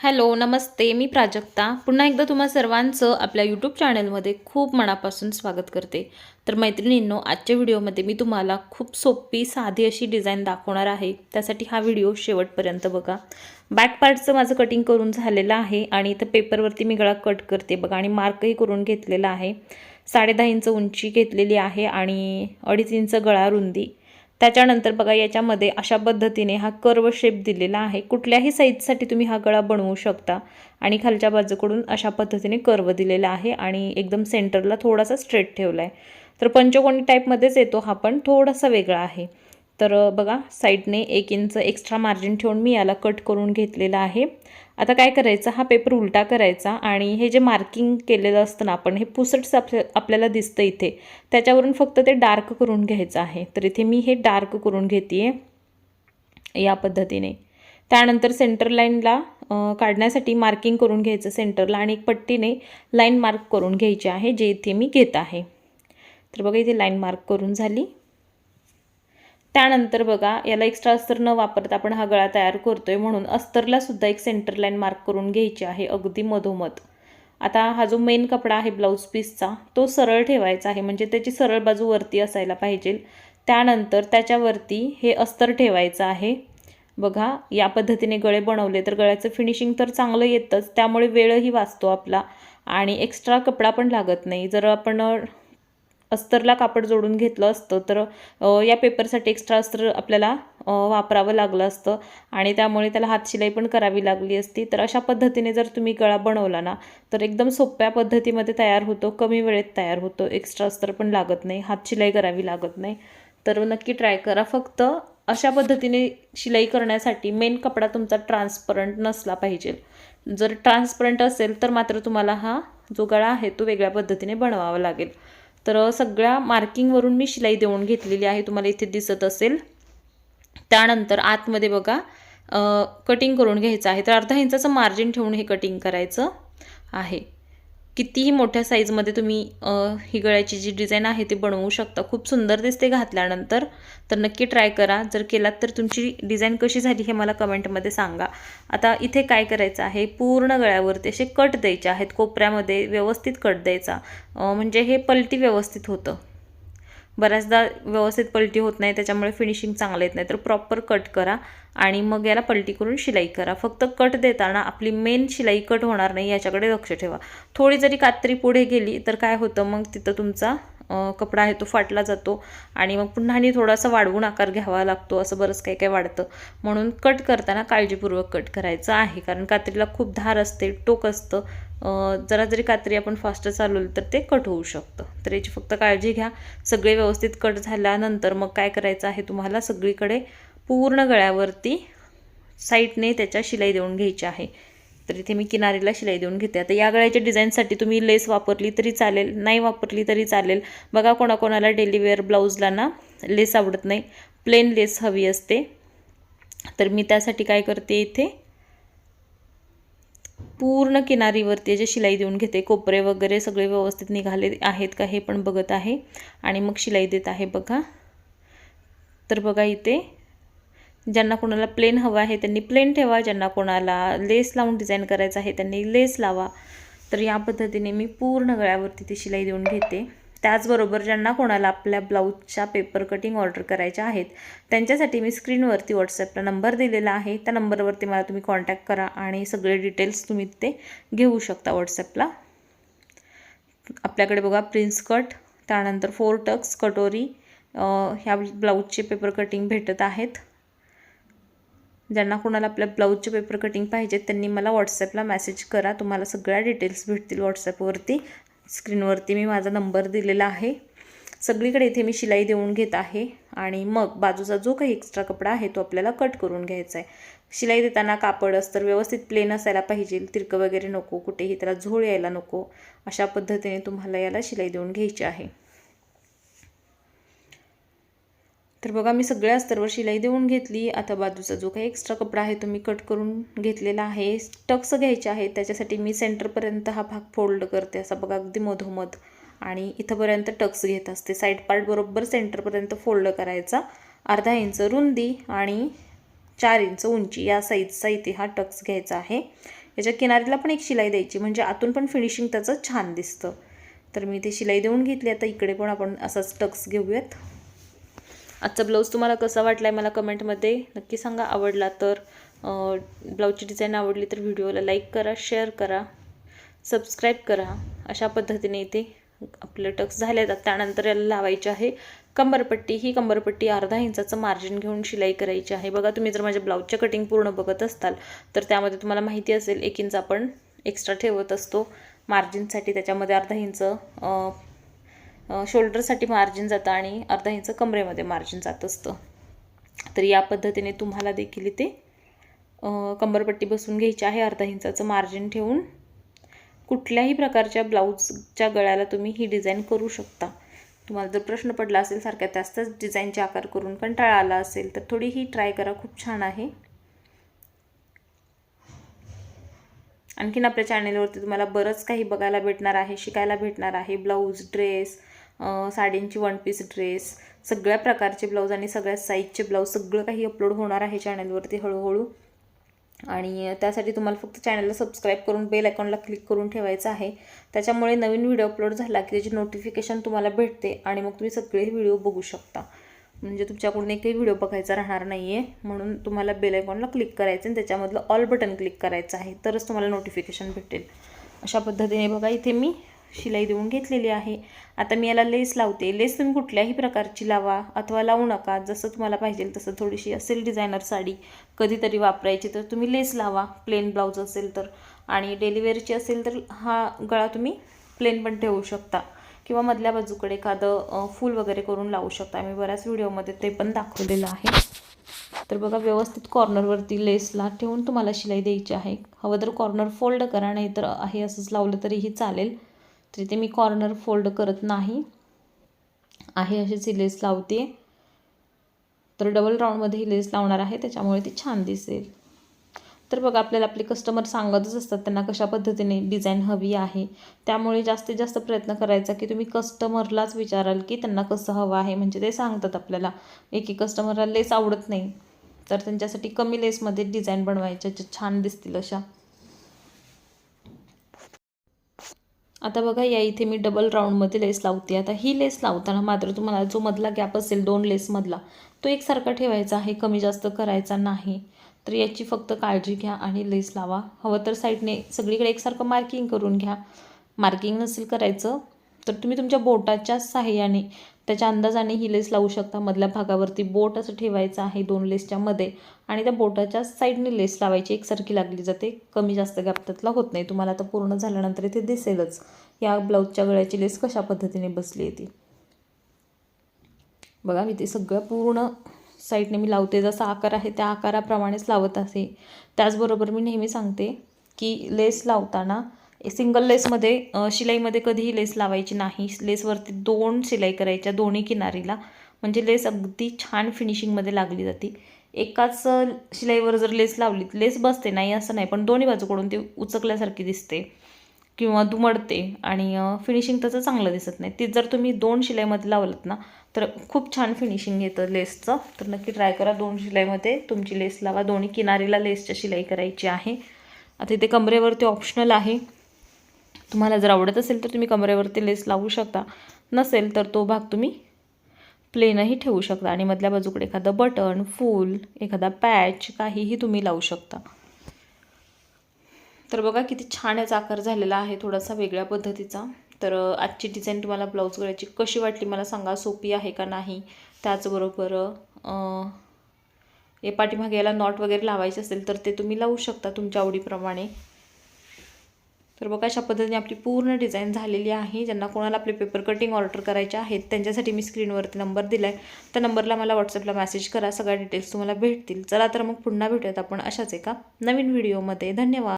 Hello नमस्ते मी प्राजक्ता. पुन्हा एकदा तुम्हा सर्वांचं आपल्या यूट्यूब चॅनलमध्ये खूप मनापासून स्वागत करते. तर मैत्रिणींनो आजच्या व्हिडिओमध्ये मी तुम्हाला खूप सोपी साधी अशी डिझाईन दाखवणार आहे. त्यासाठी हा व्हिडिओ शेवटपर्यंत बघा. बॅक पार्टचं माझं कटिंग करून झालेलं आहे आणि इथं पेपरवरती मी गळा कट करते बघा आणि मार्कही करून घेतलेला आहे. साडेदहा इंच उंची घेतलेली आहे आणि अडीच इंच गळा रुंदी. त्याच्यानंतर बघा याच्यामध्ये अशा पद्धतीने हा कर्व शेप दिलेला आहे. कुठल्याही साईजसाठी तुम्ही हा गळा बनवू शकता. आणि खालच्या बाजूकडून अशा पद्धतीने कर्व दिलेला आहे आणि एकदम सेंटरला थोडासा स्ट्रेट ठेवला आहे तर पंचकोणी टाईपमध्येच येतो हा पण थोडासा वेगळा आहे. तर बघा साईडने एक इंच एक्स्ट्रा मार्जिन ठेवून मी याला कट करून घेतलेला आहे. आता काय करायचं? हा पेपर उलटा करायचा आणि हे जे मार्किंग केलेलं असतं ना आपण हे पुसटच आपल्या आपल्याला दिसतं इथे. त्याच्यावरून फक्त ते डार्क करून घ्यायचं आहे. तर इथे मी हे डार्क करून घेते या पद्धतीने. त्यानंतर सेंटर लाईनला काढण्यासाठी मार्किंग करून घ्यायचं सेंटरला आणि एक पट्टीने लाईन मार्क करून घ्यायची आहे जे इथे मी घेत आहे. तर बघा इथे लाईन मार्क करून झाली. त्यानंतर बघा याला एक्स्ट्रा अस्तर न वापरता आपण हा गळा तयार करतोय म्हणून अस्तरला सुद्धा एक सेंटर लाईन मार्क करून घ्यायची आहे अगदी मधोमध. आता हा जो मेन कपडा आहे ब्लाऊज पीसचा तो सरळ ठेवायचा आहे म्हणजे त्याची सरळ बाजू वरती असायला पाहिजे. त्यानंतर त्याच्यावरती हे अस्तर ठेवायचं आहे. बघा या पद्धतीने गळे बनवले तर गळ्याचं फिनिशिंग तर चांगलं येतंच त्यामुळे वेळही वाचतो आपला. आणि एक्स्ट्रा कपडा पण लागत नाही. जर आपण अस्तरला कापड जोडून घेतलं असतं. तर या पेपरसाठी एक्स्ट्रा अस्तर आपल्याला वापरावं लागलं असतं आणि त्यामुळे त्याला हातशिलाई पण करावी लागली असती. तर अशा पद्धतीने जर तुम्ही गळा बनवला ना तर एकदम सोप्या पद्धतीमध्ये तयार होतो कमी वेळेत तयार होतो. एक्स्ट्रा अस्तर पण लागत नाही हातशिलाई करावी लागत नाही. तर नक्की ट्राय करा. फक्त अशा पद्धतीने शिलाई करण्यासाठी मेन कपडा तुमचा ट्रान्सपरंट नसला पाहिजे. जर ट्रान्सपरंट असेल तर मात्र तुम्हाला हा जो गळा आहे तो वेगळ्या पद्धतीने बनवावा लागेल. तर सगळ्या मार्किंगवरून मी शिलाई देऊन घेतलेली आहे तुम्हाला इथे दिसत असेल. त्यानंतर आतमध्ये बघा कटिंग करून घ्यायचं आहे. तर अर्धा इंचाचं मार्जिन ठेवून हे कटिंग करायचं आहे. कितीही मोठ्या साईजमध्ये तुम्ही ही गळ्याची जी डिझाईन आहे ती बनवू शकता. खूप सुंदर दिसते घातल्यानंतर. तर नक्की ट्राय करा. जर केलात तर तुमची डिझाईन कशी झाली हे मला कमेंटमध्ये सांगा. आता इथे काय करायचं आहे? पूर्ण गळ्यावरती असे कट द्यायचे आहेत. कोपऱ्यामध्ये व्यवस्थित कट द्यायचा. म्हणजे हे पलटी व्यवस्थित होतं. बऱ्याचदा व्यवस्थित पलटी होत नाही त्याच्यामुळे फिनिशिंग चांगलं येत नाही. तर प्रॉपर कट करा आणि मग याला पलटी करून शिलाई करा. फक्त कट देताना आपली मेन शिलाई कट होणार नाही याच्याकडे लक्ष ठेवा. थोडी जरी कात्री पुढे गेली तर काय होतं? मग तिथं तुमचा कपडा आहे तो फाटला जातो आणि मग पुन्हा आणि थोडासा वाढवून आकार घ्यावा लागतो असं बरंच काही काही वाढतं. म्हणून कट करताना काळजीपूर्वक कट करायचं आहे. कारण कात्रीला खूप धार असते टोक असतं. जरा जरी कात्री आपण फास्ट चालवलं तर ते कट होऊ शकतं. तर याची फक्त काळजी घ्या. सगळे व्यवस्थित कट झाल्यानंतर मग काय करायचं आहे तुम्हाला सगळीकडे पूर्ण गळ्यावरती साईडने त्याच्या शिलाई देऊन घ्यायची आहे. तर इथे मी किनारीला शिलाई देऊन घेते. आता या गळ्याच्या डिझाईनसाठी तुम्ही लेस वापरली तरी चालेल नाही वापरली तरी चालेल. बघा कोणाकोणाला डेली वेअर ब्लाऊजला ना लेस आवडत नाही. प्लेन लेस हवी असते. तर मी त्यासाठी काय करते इथे? पूर्ण किनारीवरती जे शिलाई देऊन घेते. कोपरे वगैरे सगळे व्यवस्थित निघाले आहेत का हे पण बघत आहे. आणि मग शिलाई देत आहे बघा. तर बघा इथे ज्यांना कोणाला प्लेन हवं आहे त्यांनी प्लेन ठेवा ज्यांना कोणाला लेस लावून डिझाईन करायचं आहे त्यांनी लेस लावा. तर या पद्धतीने मी पूर्ण गळ्यावरती ती शिलाई देऊन घेते. त्याचबरोबर ज्यांना कोणाला आपल्या ब्लाऊजच्या पेपर कटिंग ऑर्डर करायच्या आहेत त्यांच्यासाठी मी स्क्रीनवरती व्हॉट्सॲपला नंबर दिलेला आहे. त्या नंबरवरती मला तुम्ही कॉन्टॅक्ट करा आणि सगळे डिटेल्स तुम्ही ते घेऊ शकता व्हॉट्सॲपला आपल्याकडे बघा प्रिन्स कट त्यानंतर फोर टक्स कटोरी ह्या ब्लाऊजचे पेपर कटिंग भेटत आहेत. ज्यांना कोणाला आपल्या ब्लाऊजचे पेपर कटिंग पाहिजेत त्यांनी मला व्हॉट्सॲपला मेसेज करा. तुम्हाला सगळ्या डिटेल्स भेटतील व्हॉट्सॲपवरती स्क्रीनवरती मी माझा नंबर दिलेला आहे. सगळीकडे इथे मी शिलाई देऊन घेत आहे. आणि मग बाजूचा जो काही एक्स्ट्रा कपडा आहे तो आपल्याला कट करून घ्यायचा आहे शिलाई देताना कापड असतं व्यवस्थित प्लेन असायला पाहिजे. तिरकं वगैरे नको कुठेही त्याला झोळ यायला नको. अशा पद्धतीने तुम्हाला याला शिलाई देऊन घ्यायची आहे. तर बघा मी सगळ्या स्तरवर शिलाई देऊन घेतली. आता बाजूचा जो काही एक्स्ट्रा कपडा आहे तो मी कट करून घेतलेला आहे. टक्स घ्यायचे आहेत. त्याच्यासाठी मी सेंटरपर्यंत हा भाग फोल्ड करते. असा बघा अगदी मधोमध. आणि इथंपर्यंत टक्स घेत असते. साईड पार्ट बरोबर सेंटरपर्यंत फोल्ड करायचा. अर्धा इंच रुंदी आणि चार इंच उंची या साईजचा इथे हा टक्स घ्यायचा आहे. याच्या किनारीला पण एक शिलाई द्यायची. म्हणजे आतून पण फिनिशिंग त्याचं छान दिसतं. तर मी ते शिलाई देऊन घेतली. आता इकडे पण आपण असाच टक्स घेऊयात. आजचा ब्लाऊज तुम्हाला कसा वाटला आहे मला कमेंटमध्ये नक्की सांगा. आवडला तर ब्लाऊजची डिझाईन आवडली तर व्हिडिओला लाईक करा शेअर करा सबस्क्राईब करा. अशा पद्धतीने इथे आपले टक्स झाले आहेत. त्यानंतर याला लावायचे आहे कंबरपट्टी. ही कंबरपट्टी अर्धा इंचाचं मार्जिन घेऊन शिलाई करायची आहे. बघा तुम्ही जर माझ्या ब्लाऊजच्या कटिंग पूर्ण बघत असताल तर त्यामध्ये तुम्हाला माहिती असेल एक इंच आपण एक्स्ट्रा ठेवत असतो. मार्जिनसाठी त्याच्यामध्ये अर्धा इंच शोल्डरसाठी मार्जिन जातं आणि अर्धा इंच कमरेमध्ये मार्जिन जात असतं. तर या पद्धतीने तुम्हाला देखील इथे कंबरपट्टी बसून घ्यायची आहे. अर्धा इंचाचं मार्जिन ठेवून कुठल्याही प्रकारच्या ब्लाऊजच्या गळ्याला तुम्ही ही डिझाईन करू शकता. तुम्हाला जर प्रश्न पडला असेल सारख्या त्याच त्याच डिझाईनचे आकार करून कंटाळा आला असेल तर थोडी ही ट्राय करा. खूप छान आहे. आणखीन आपल्या चॅनेलवरती तुम्हाला बरंच काही बघायला भेटणार आहे शिकायला भेटणार आहे. ब्लाऊज ड्रेस साडींची वन पीस ड्रेस सगळ्या प्रकारचे ब्लाऊज आणि सगळ्या साईजचे ब्लाऊज सगळं काही अपलोड होणार आहे चॅनलवरती हळूहळू. आणि त्यासाठी तुम्हाला फक्त चॅनलला सबस्क्राईब करून बेल आयकॉनला क्लिक करून ठेवायचं आहे. त्याच्यामुळे नवीन व्हिडिओ अपलोड झाला की त्याची नोटिफिकेशन तुम्हाला भेटते आणि मग तुम्ही सगळे व्हिडिओ बघू शकता. म्हणजे तुमच्याकडून एकही व्हिडिओ बघायचा राहणार नाही आहे म्हणून तुम्हाला बेल आयकॉनला क्लिक करायचं आणि त्याच्यामधलं ऑल बटन क्लिक करायचं आहे. तरच तुम्हाला नोटिफिकेशन भेटेल. अशा पद्धतीने बघा इथे मी शिलाई देऊन घेतलेली आहे. आता मी याला लेस लावते. लेस तुम्ही कुठल्याही प्रकारची लावा अथवा लावू नका. जसं तुम्हाला पाहिजे तसं थोडीशी असेल डिझायनर साडी कधीतरी वापरायची तर तुम्ही लेस लावा. प्लेन ब्लाऊज असेल तर. आणि डेलिव्हरीची असेल तर हा गळा तुम्ही प्लेन पण ठेवू शकता. किंवा मधल्या बाजूकडे एखादं फूल वगैरे करून लावू शकता. मी बऱ्याच व्हिडिओमध्ये ते पण दाखवलेलं आहे. तर बघा व्यवस्थित कॉर्नरवरती लेसला ठेवून तुम्हाला शिलाई द्यायची आहे. हवं तर कॉर्नर फोल्ड करा नाही तर आहे असंच लावलं तरीही चालेल. तर इथे मी कॉर्नर फोल्ड करत नाही. आहे अशीच ही लेस लावते. तर डबल राऊंडमध्ये ही लेस लावणार आहे त्याच्यामुळे ती छान दिसेल. तर बघा आपल्याला आपले कस्टमर सांगतच असतात त्यांना कशा पद्धतीने डिझाईन हवी आहे. त्यामुळे जास्तीत जास्त प्रयत्न करायचा की तुम्ही कस्टमरलाच विचाराल की त्यांना कसं हवं आहे. म्हणजे ते सांगतात आपल्याला एकी कस्टमरला लेस आवडत नाही. तर त्यांच्यासाठी कमी लेसमध्ये डिझाईन बनवायच्या ज्या छान दिसतील अशा. आता बघा या इथे मी डबल राऊंडमध्ये लेस लावते. आता ही लेस लावताना मात्र तुम्हाला जो मधला गॅप असेल दोन लेसमधला तो एकसारखा ठेवायचा आहे कमी जास्त करायचा नाही. तर याची फक्त काळजी घ्या आणि लेस लावा. हवं तर साईडने सगळीकडे एकसारखं मार्किंग करून घ्या. मार्किंग नसेल करायचं तर तुम्ही तुमच्या बोटाच्या साह्याने त्याच्या अंदाजाने ही लेस लावू शकता. मधल्या भागावरती बोट असं ठेवायचं आहे दोन लेसच्या मध्ये आणि त्या बोटाच्या साईडने लेस लावायची. एकसारखी लागली जाते. कमी जास्त गॅप त्यातला होत नाही. तुम्हाला आता पूर्ण झाल्यानंतर इथे दिसेलच. या ब्लाऊजच्या गळ्याची लेस कशा पद्धतीने बसली आहे ती? बघा मी ते सगळं पूर्ण साईडने मी लावते. जसा आकार आहे त्या आकाराप्रमाणेच लावत असे त्याचबरोबर मी नेहमी सांगते की लेस लावताना सिंगल लेसमध्ये शिलाईमध्ये कधीही लेस लावायची नाही. लेसवरती दोन शिलाई करायच्या दोन्ही किनारीला. म्हणजे लेस अगदी छान फिनिशिंगमध्ये लागली जाते. एकाच शिलाईवर जर लेस लावली लेस बसते नाही असं नाही पण दोन्ही बाजूकडून ती उचकल्यासारखी दिसते किंवा दुमडते आणि फिनिशिंग त्याचं चांगलं दिसत नाही. ती जर तुम्ही दोन शिलाईमध्ये लावलत ना तर खूप छान फिनिशिंग येतं लेसचं तर नक्की ट्राय करा दोन शिलाईमध्ये. तुमची लेस लावा. दोन्ही किनारीला लेसच्या शिलाई करायची आहे. आता इथे कमरेवरती ऑप्शनल आहे. तुम्हाला जर आवडत असेल तर तुम्ही कमरेवरती लेस लावू शकता. नसेल तर तो भाग तुम्ही प्लेनही ठेवू शकता. आणि मधल्या बाजूकडे एखादं बटन फूल एखादा पॅच काहीही तुम्ही लावू शकता. तर बघा किती छान याचा आकार झालेला आहे थोडासा वेगळ्या पद्धतीचा. तर आजची डिझाईन तुम्हाला ब्लाऊज करायची कशी वाटली मला सांगा. सोपी आहे का नाही? त्याचबरोबर हे पाठीमागे याला नॉट वगैरे लावायचे असेल तर ते तुम्ही लावू शकता तुमच्या आवडीप्रमाणे. तर बघा अशा पद्धतीने आपली पूर्ण डिझाईन झालेली आहे. ज्यांना कोणाला आपले पेपर कटिंग ऑर्डर करायचे आहेत त्यांच्यासाठी मी स्क्रीनवरती नंबर दिला आहे त्या नंबरला मला व्हॉट्सअपला मेसेज करा सगळ्या डिटेल्स तुम्हाला भेटतील. चला तर मग पुन्हा भेटूयात आपण अशाच एका नवीन व्हिडिओमध्ये धन्यवाद.